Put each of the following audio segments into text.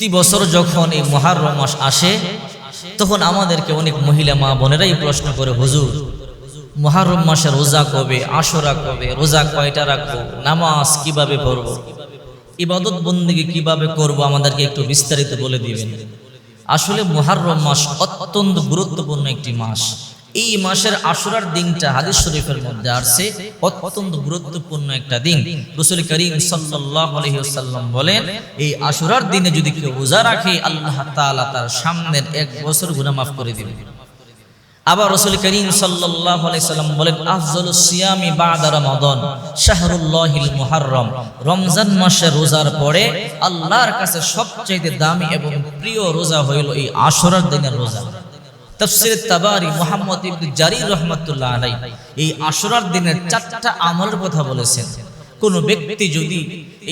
প্রতি বছর যখন এই মহারম মাস আসে, তখন আমাদেরকে অনেক মহিলা মা বোনেরাই প্রশ্ন করে, হুজুর, মহারম মাসে রোজা কবে? আশরা কবে? রোজা কয়টা রাখব? নামাজ কীভাবে পড়ব? ইবাদত বন্দিকে কীভাবে করব? আমাদেরকে একটু বিস্তারিত বলে দিবেন। আসলে মুহাররম মাস অত্যন্ত গুরুত্বপূর্ণ একটি মাস। এই মাসের আশুরার দিনটা হাদিস শরীফের মধ্যে আসছে। অত্যন্ত গুরুত্বপূর্ণ একটা দিন। রসুল করিম ওয়াসাল্লাম বলেন, এই আশুরার দিনে যদি কেউ রোজা রাখে, আল্লাহ তাআলা তার সামনের এক বছর গুনাহ মাফ করে দিবেন। আবার রসুল করিম সাল্লাম বলেন, আফজালুস সিয়ামি বাদা শাহরুল্লাহিল মুহাররম। রমজান মাসে রোজার পরে আল্লাহর কাছে সবচেয়ে দামি এবং প্রিয় রোজা হইল এই আশুরার দিনের রোজা। তাফসীর তাবারি মুহাম্মদ ইবনে জারির রাহমাতুল্লাহ আলাই এই আশুরার দিনের চারটা আমলের কথা বলেছেন। কোন ব্যক্তি যদি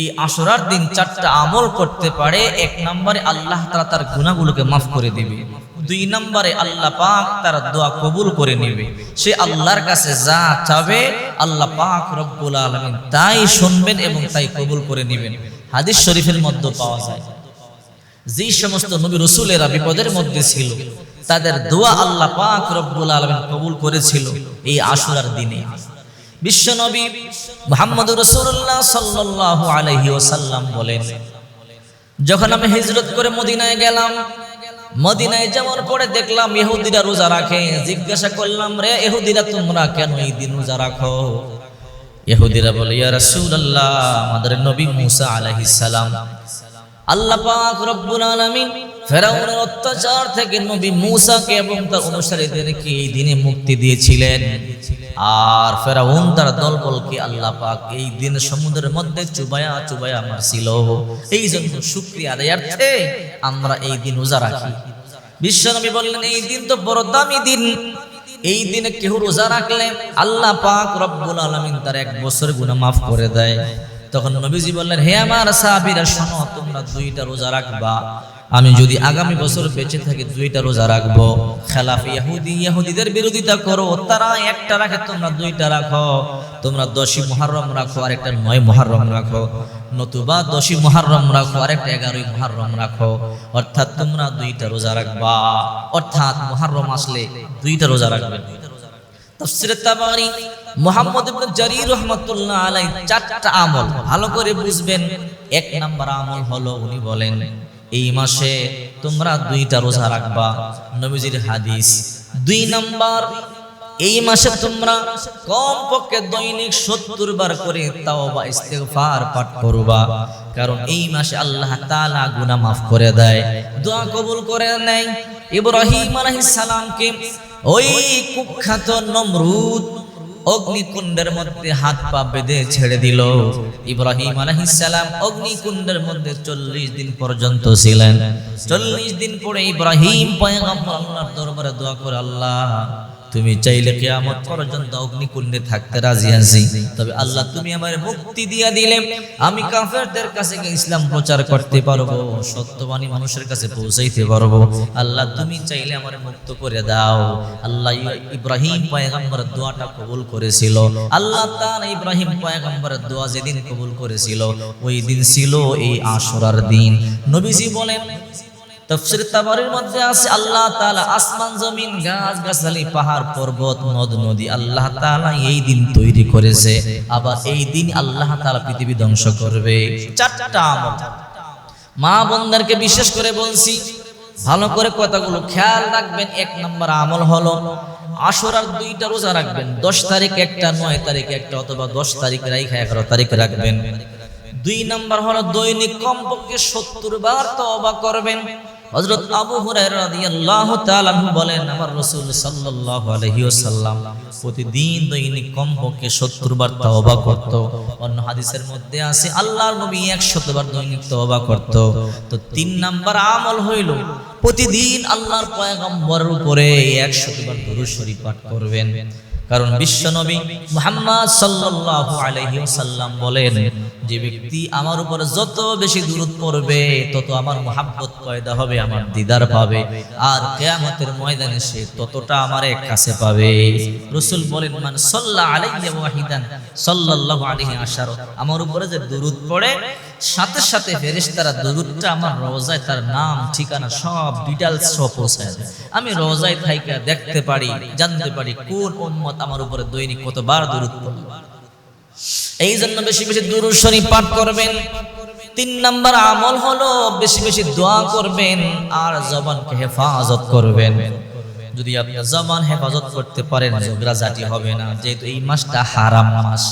এই আশুরার দিন চারটা আমল করতে পারে, এক নম্বরে আল্লাহ তাআলা তার গুনাহগুলোকে মাফ করে দিবে। দুই নম্বরে আল্লাহ পাক তার দোয়া কবুল করে নেবে। সে আল্লাহর কাছে যা চাবে, আল্লাহ পাক রব্বুল আলামিন তাই শুনবেন এবং তাই কবুল করে নেবেন। হাদিস শরীফের মধ্যে পাওয়া যায়। যেই সমস্ত নবী রসুলেরা বিপদের মধ্যে ছিল তাদের দোয়া আল্লাহ পাক রব্বুল আলামিন কবুল করেছিল এই আশুরার দিনে। বিশ্ব নবী মুহাম্মদ রসুল্লাহ সাল্লাল্লাহু আলাইহি ওয়াসাল্লাম বলেন, যখন আমি হিজরত করে মদিনায় গেলাম, মদিনায় যেমন পরে দেখলাম ইহুদিরা রোজা রাখে। জিজ্ঞাসা করলাম, রে ইহুদিরা, তোমরা কেন এই দিন রোজা রাখো? ইহুদিরা বলে, ইয়া রাসূলুল্লাহ, আমাদের নবী মুসা আলাইহিস সালাম। আল্লাহ পাক রব্বুল আলামিন ফেরাউনের অত্যাচার থেকে নবী মূসাকে এবং তার অনুসারীদেরকে এই দিনে মুক্তি দিয়েছিলেন। আর ফেরাউন তার দলবলকে আল্লাহ পাক এই দিন সমুদ্রের মধ্যে চুবায়া চুবায়া মারছিল। এই জন্য শুকরিয়া আদায়ার্থে আমরা এই দিন রোজা রাখি। বিশ্বনবী বললেন, এই দিন তো বড় দামি দিন। এই দিনে কেউ রোজা রাখলে আল্লাহ পাক রব্বুল আলামিন তার এক বছর গুনাহ মাফ করে দেয়। তখন নবীজি বললেন, হে আমার সাহাবীরা, শোনো, তোমরা দুইটা রোজা রাখবা। আমি যদি আগামী বছর বেঁচে থাকি, দুইটা রোজা রাখব। খেলাফ ইহুদি ইহুদিদের বিরোধিতা করো, তারা একটা রাখে, তোমরা দুইটা রাখো। তোমরা দশই মুহাররম রাখো আর একটা নয় মুহাররম রাখো। নতুবা দশই মুহাররম রাখো আর একটা এগারোই মুহাররম রাখো। অর্থাৎ তোমরা দুইটা রোজা রাখবা। অর্থাৎ মুহাররম আসলে দুইটা রোজা রাখবে। চারটা আমল। ভালো করে বুঝবেন, এক নাম্বার আমল হলো, উনি বলেন এই মাসে তোমরা দুইটা রোজা রাখবা। নবীজির হাদিস। দুই নাম্বার, এই মাসে তোমরা কম পক্ষে দৈনিক সত্তর বার করে তাওবা, ইস্তেগফার পাঠ করবা। কারণ এই মাসে আল্লাহ তালা গুনা মাফ করে দেয়। দোয়া কবুল করে নেয়। ইব্রাহিম আলাইহিস সালামকে ওই কুখ্যাত নমরুদ অগ্নিকুণ্ডের মধ্যে হাত পা বেঁধে ছেড়ে দিল। ইব্রাহিম আলহিসাম অগ্নিকুণ্ডের মধ্যে চল্লিশ দিন পর্যন্ত ছিলেন। চল্লিশ দিন পরে ইব্রাহিম পয়গম্বর আল্লাহর দরবারে দোয়া করে, আল্লাহ তুমি চাইলে কিয়ামত পর্যন্ত অগ্নিকুণ্ডে থাকতে রাজি আছি। তবে আল্লাহ, তুমি আমার মুক্তি দিয়া দিলে। আমি কাফেরদের কাছে ইসলাম প্রচার করতে পারব, সত্যবাণী মানুষের কাছে পৌঁছাইতে পারব। আল্লাহ, তুমি চাইলে আমার মুক্ত করে দাও। আল্লাহ ইব্রাহিম পয়গম্বরের দোয়াটা কবুল করেছিল। আল্লাহ তাআলা ইব্রাহিম পয়গম্বরের দোয়া যেদিন কবুল করেছিল, ওই দিন ছিল এই আশুরার দিন। নবীজি বলেন তফসির তাবারের মধ্যে আছে, আল্লাহ তাআলা আসমান, জমিন গাছ গাছালি পাহাড়, পর্বত নদ নদী, আল্লাহ তাআলা এই দিন তৈরি করেছে। আবার এই দিন আল্লাহ তাআলা পৃথিবী ধ্বংস করবে। চারটা আমল। মা বোনদেরকে বিশেষ করে বলছি, ভালো করে কথাগুলো খেয়াল রাখবেন। এক নম্বর আমল হলো, আশুরার দুইটা রোজা রাখবেন। দশ তারিখ একটা, নয় তারিখ একটা অথবা দশ তারিখ রাইখা এগারো তারিখ রাখবেন। দুই নাম্বার হলো দৈনিক কমপক্ষে সত্তর বার তওবা করবেন। হযরত আবু রাদিয়াল্লাহু তাআলা বলেন, আমার রাসূল সাল্লাল্লাহু আলাইহি ওয়াসাল্লাম প্রতিদিন দৈনিক কমপক্ষে 70 বার তওবা করত। অন্য হাদিসের মধ্যে আছে, আল্লাহর নবী 100 বার দৈনিক তওবা করত। তো তিন নাম্বার আমল হইল, প্রতিদিন আল্লাহর পয়গম্বরের উপরে 100 বার দরুদ শরীফ পাঠ করবেন। কারণ বিশ্ব নবী মুহাম্মদ সাল্লাল্লাহু আলাইহি বলেন যে ব্যক্তি আমার উপর যত বেশি দূরত পড়বে তত আমার মোহাব্বত পয়দা হবে আমার দিদার পাবে। আর কেয়ামতের ময়দানে সে ততটা আমার এক কাছে পাবে। রাসূল বলেন মান সাল্লা আলাইহি ওয়াহিদান সাল্লাল্লাহু আলাইহি আশার। আমার উপরে যে দূরত পড়ে সাথে সাথে ফেরেশতারা দরুদটা আমার রোজায় তার নাম, ঠিকানা সব ডিটেলস সব পৌঁছায় আমি রোজায় থাইকা দেখতে পারি, জানতে পারি কোন উম্মত আমার উপরে দৈনিক কতবার দরুদ পড়ল এই জন্য বেশি বেশি দুরুদ শরীফ পাঠ করবেন। তিন নাম্বার আমল হলো বেশি বেশি দোয়া করবেন আর জবানকে হেফাজত করবেন। যদি আপনি জবান হেফাজত করতে পারেন ঝগড়া জাতি হবে না, যেহেতু এই মাসটা হারাম মাস।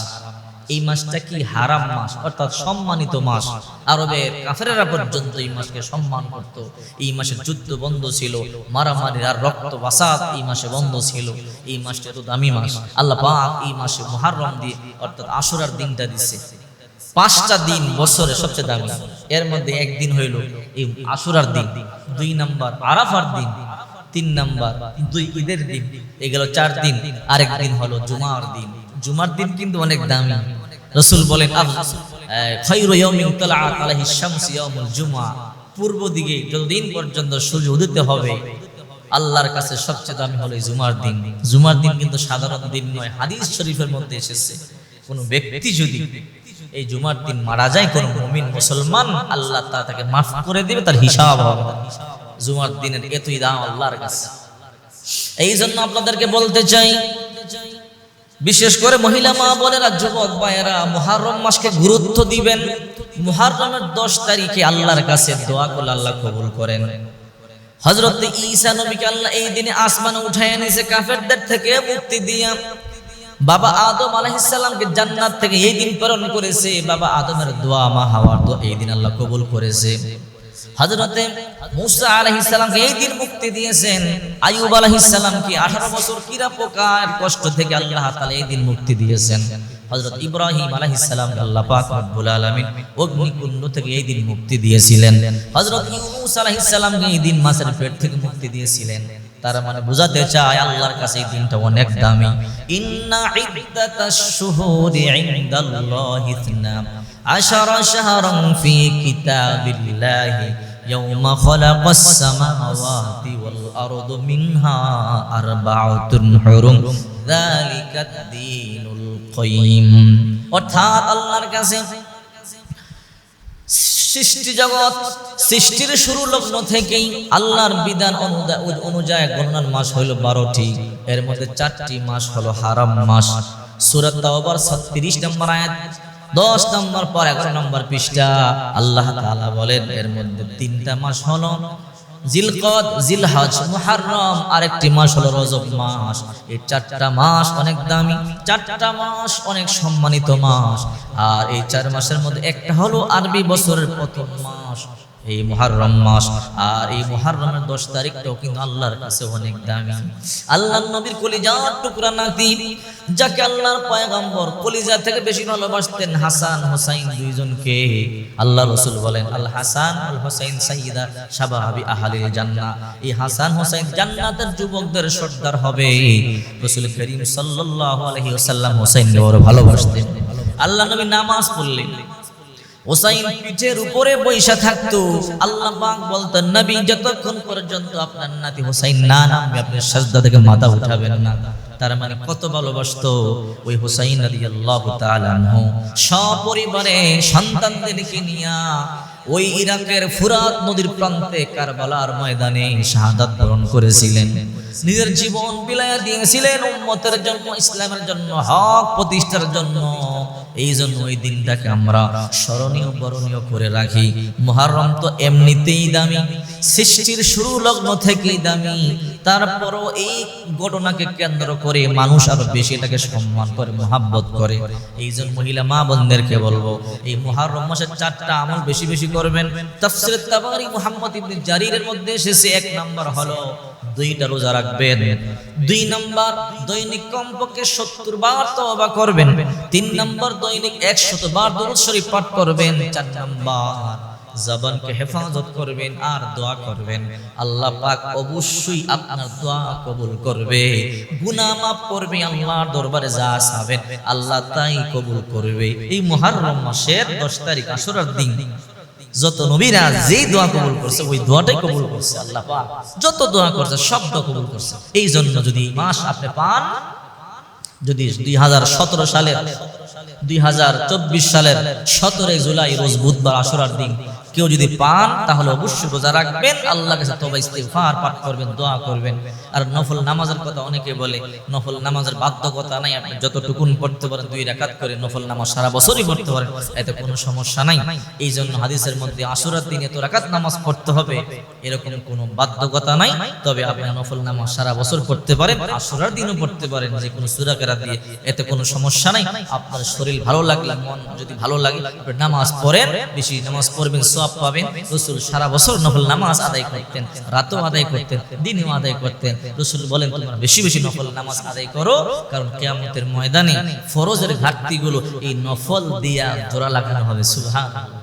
এই মাসটা কি হারাম মাস? অর্থাৎ সম্মানিত মাস। আরবের কাফেরেরা পর্যন্ত এই মাসকে সম্মান করত। এই মাসে যুদ্ধ বন্ধ ছিল, মারামারি আর রক্ত বাসাত এই মাসে বন্ধ ছিল। এই মাসটা এত দামি মাস। আল্লাহ পাক এই মাসে মুহাররম দিয়ে, অর্থাৎ আশুরার দিনটা দিছে। পাঁচটা দিন বছরে সবচেয়ে দামি। এর মধ্যে একদিন হইল এই আশুরার দিন, দুই নাম্বার আরাফার দিন, তিন নাম্বার দুই ঈদের দিন। এগুলো চার দিন। আরেক দিন হলো জুমার দিন। জুমার দিন কিন্তু অনেক দামি। রসুল বলেন পূর্ব দিকে যতদিন পর্যন্ত সূর্য উদিত হবে, আল্লাহর কাছে সবচেয়ে দামি হলো জুমার দিন। জুমার দিন কিন্তু সাধারণ দিন নয়, হাদিস শরীফের মধ্যে এসেছে। কোন ব্যক্তি যদি এই জুমার দিন মারা যায়, কোন মুমিন মুসলমান, আল্লাহ তা তাকে মাফ করে দেবে, তার হিসাব হবে। জুমার দিনের এতই দাম আল্লাহর কাছে। এই জন্য আপনাদেরকে বলতে চাই বিশেষ করে মহিলা মা বোনেরা, যুবক ভাইয়েরা, মুহাররম মাসকে গুরুত্ব দিবেন। মুহাররমের দশ তারিখে আল্লাহর কাছে দোয়া করলে আল্লাহ কবুল করেন। হজরত ঈসা নবীকে আল্লাহ এই দিনে আসমানে উঠায় এনেছে কাফেরদের থেকে মুক্তি দিয়া। বাবা আদম আলাইহিসসালামকে জান্নাত থেকে এই দিন প্রেরণ করেছে। বাবা আদমের দোয়া, মা হাওয়ার দোয়া এই দিন আল্লাহ কবুল করেছে। হযরতে মুসা আলাইহিস সালামকে এই দিন মুক্তি দিয়েছেন। আইয়ুব আলাইহিস সালামকে 18 বছর কিরা পোকার কষ্ট থেকে আল্লাহ এই দিন মুক্তি দিয়েছেন। হযরত ইব্রাহিম আল্লাহ পাক রব্বুল আলামিন অগ্নিকুণ্ড থেকে এই দিন মুক্তি দিয়েছিলেন। হযরত ইউনূস আলাইহিস সালামকে এই দিন মাছের পেট থেকে মুক্তি দিয়েছিলেন। তার মানে বোঝাতে চায় আল্লাহর কাছে এই দিনটা অনেক দামি। ইন্না ইদ্দাতাশ শুহুরি ইনদাল্লাহি ইসনা আশারা শাহরান ফি কিতাবিল্লাহি يوم خلق السماوات والأرض منها أربعة حرم ذلك الدين القيم অর্থাৎ আল্লাহর কাছে সৃষ্টি জগৎ সৃষ্টির শুরু লগ্ন থেকেই আল্লাহর বিধান অনুদা- অনুযায়ী গণনার মাস হইল বারোটি এর মধ্যে চারটি মাস হলো হারাম মাস সুরত তাওবার ছত্রিশ নম্বর আয়াত দশ নম্বর পর এগারো নম্বর পৃষ্ঠা, আল্লাহ তালা বলেন, এর মধ্যে তিনটা মাস হলো। জিলকদ, জিলহাজ, মুহাররম, আরেকটি মাস হলো রজব মাস। এই চারটা মাস অনেক দামি, চারটা মাস অনেক সম্মানিত মাস। আর এই চার মাসের মধ্যে একটা হলো আরবি বছরের প্রথম মাস। এই মুহাররম মাস। আর এই মুহাররমের দশ তারিখটাও কিন্তু আল্লাহর কাছে অনেক দামি। আল্লাহ নবীর কলিজার টুকরা নাতি, যাকে আল্লাহর পয়গম্বর কলিজা থেকে বেশি ভালোবাসতেন হাসান হোসাইন দুইজনকে, আল্লাহ রসুল বলেন, আল হাসান আল হোসাইন সাইয়্যিদা শাবাবি আহলিল জান্না এই হাসান হোসাইন জান্নাতের যুবকদের সর্দার হবে। রসুল করিম সাল্লাল্লাহু আলাইহি ওয়াসাল্লাম হোসাইনকে বড় ভালোবাসতেন। আল্লাহ নবী নামাজ পড়লেন। হোসাইন পিঠের উপরে বৈশা থাকতো। আল্লাহ বলতেন, নবী, যতক্ষণ পর্যন্ত আপনার নাতি হোসাইন না নামবে, আপনি সাজদা থেকে মাথা উঠাবেন না। তার মানে কত ভালোবাসতো ওই হোসাইন রাদিয়াল্লাহু তাআলা আনহু। সপরিবারে সন্তানদেরকে নিয়া ওই ইরাকের ফুরাত নদীর প্রান্তে কারবালার ময়দানে শাহাদাত বরণ করেছিলেন। নিজের জীবন বিলায়া দিয়েছিলেন উম্মতের জন্য, ইসলামের জন্য, হক প্রতিষ্ঠার জন্য। এই জন্য ওই দিনটাকে আমরা স্মরণীয় বরণীয় করে রাখি। মহারম তো এমনিতেই দামি। সৃষ্টির শুরু লগ্ন থেকেই দামি। তারপরও এই ঘটনাকে কেন্দ্র করে মানুষ আরও বেশি এটাকে সম্মান করে, মোহাব্বত করে। এই জন্য মহিলা মা বোনদেরকে বলব, এই মুহাররম মাসের চারটা আমল বেশি বেশি করবেন। তাফসীর তাবারি মুহাম্মদ ইবনে জারিরের মধ্যে এসেছে এক নাম্বার হলো, দুইটা রোজা রাখবেন। দুই নাম্বার, দৈনিক কমপক্ষে সত্তর বার তওবা করবেন। তিন নাম্বার, দৈনিক একশত বার দরুদ শরীফ পাঠ করবেন। চার নাম্বার জবানকে হেফাজত করবেন আর দোয়া করবেন। আল্লাহ পাক অবশ্যই আপনার দোয়া কবুল করবে। গুনাহ মাফ করবে, আল্লাহর দরবারে যা চাবেন, আল্লাহ তাই কবুল করবে। এই মুহররম মাসের 10 তারিখ আসরার দিন, যত নবীরা যেই দোয়া কবুল করছে, ওই দোয়াটাই কবুল করছে আল্লাহ পাক। যত দোয়া করছে, সব দোয়া কবুল করছে। এই জন্য যদি মাস আপনি পান, যদি দুই হাজার সতেরো সালের, দুই হাজার চব্বিশ সালের সতেরোই জুলাই, রোজ বুধবার আসরার দিন কেউ যদি পান, তাহলে অবশ্যই রোজা রাখবেন আল্লাহ কাছে পাঠ করবেন, দোয়া করবেন। আর নফল নামাজের কথা অনেকে বলে, নফল নামাজের বাধ্যকতা নাই, আপনি যতটুকুন পড়তে পারেন, দুই রাকাত করে নফল নামাজ সারা বছরই পড়তে পারেন, এতে কোনো সমস্যা নাই। এই জন্য হাদিসের মধ্যে আসরার দিনে এত রাকাত নামাজ পড়তে হবে, এরকম কোনো বাধ্যকতা নাই, তবে আপনি নফল নামাজ সারা বছর পড়তে পারেন, আসরার দিনও পড়তে পারেন, যে কোনো সুরা কেরাত দিয়ে, এতে কোনো সমস্যা নাই। আপনার শরীর ভালো লাগলে, মন যদি ভালো লাগে নামাজ পড়েন, বেশি নামাজ পড়বেন সব পাবেন। রসুল সারা বছর নফল নামাজ আদায় করতেন, রাতও আদায় করতেন, দিনেও আদায় করতেন। রসুল বলেন, তোমরা বেশি বেশি নফল নামাজ আদায় করো, কারণ কেয়ামতের ময়দানে ফরজের ঘাটতিগুলো এই নফল দিয়া ধরা লাগানো হবে। সুবহান